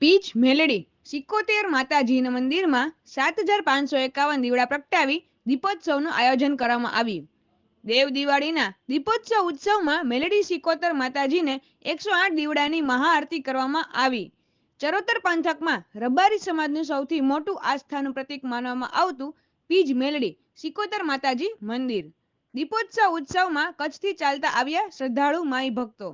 Pitch Meldi Sikotar માતાજીના મંદિરમાં સાત હજાર પાંચસો એકાવન દીવડા પ્રગટાવી દીપોત્સવનું આયોજન કરવામાં આવ્યું. દેવ દિવાળીના દીપોત્સવ ઉત્સવમાં મેલડી સિકોતર માતાજીને એકસો આઠ દીવડાની મહાઆરતી કરવામાં આવી. ચરોતર પંથકમાં રબારી સમાજનું સૌથી મોટું આસ્થાનું પ્રતીક માનવામાં આવતું પીજ મેલડી સિકોતર માતાજી મંદિર. દીપોત્સવ ઉત્સવમાં કચ્છથી ચાલતા આવ્યા શ્રદ્ધાળુ માઈ ભક્તો.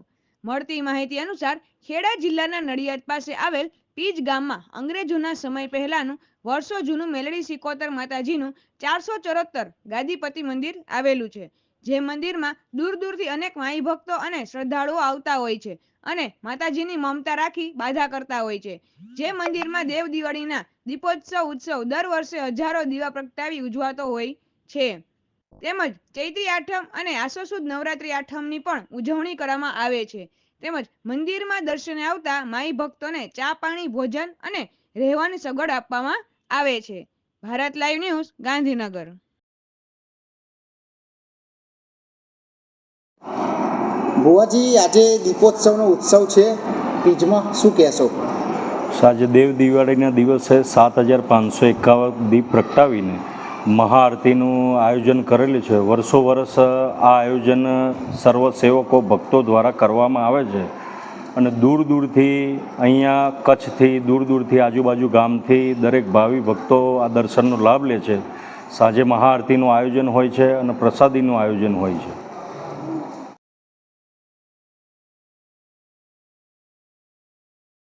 મળતી માહિતી અનુસાર ખેડા જિલ્લાના નડિયાદ પાસે આવેલ પીજ ગામમાં અંગ્રેજોના સમય પહેલાનું વર્ષો જૂનું મેલડી સિકોતર માતાજીનું ચારસો ચોરોત્તર ગાદીપતિ મંદિર આવેલું છે, જે મંદિરમાં દૂર દૂરથી અનેક માઈ ભક્તો અને શ્રદ્ધાળુઓ આવતા હોય છે અને માતાજીની મમતા રાખી બાધા કરતા હોય છે. જે મંદિરમાં દેવ દિવાળીના દીપોત્સવ ઉત્સવ દર વર્ષે હજારો દીવા પ્રગટાવી ઉજવાતો હોય છે. તેમજ ચૈત્રી આઠમ અને આસો સુદ નવરાત્રી આઠમની પણ ઉજવણી કરવામાં આવે છે. તેમજ મંદિરમાં દર્શને આવતા માઈ ભક્તોને ચા પાણી ભોજન અને રહેવાની સગવડ આપવામાં આવે છે. Bharat live news Gandhinagar. ભુવાજી આજે દીપોત્સવનો ઉત્સવ છે. પીજમાં શું કહેશો? આજે દેવ દિવાળીના દિવસે સાત હજાર પાંચસો એકાવન દીપ પ્રગટાવીને મહાઆરતીનું આયોજન કરેલું છે. વર્ષો વર્ષ આ આયોજન સર્વ સેવકો ભક્તો દ્વારા કરવામાં આવે છે. અને દૂર દૂરથી અહીંયા કચ્છથી, દૂર દૂરથી આજુબાજુ ગામથી દરેક ભાવિ ભક્તો આ દર્શનનો લાભ લે છે. સાંજે મહાઆરતીનું આયોજન હોય છે અને પ્રસાદીનું આયોજન હોય છે.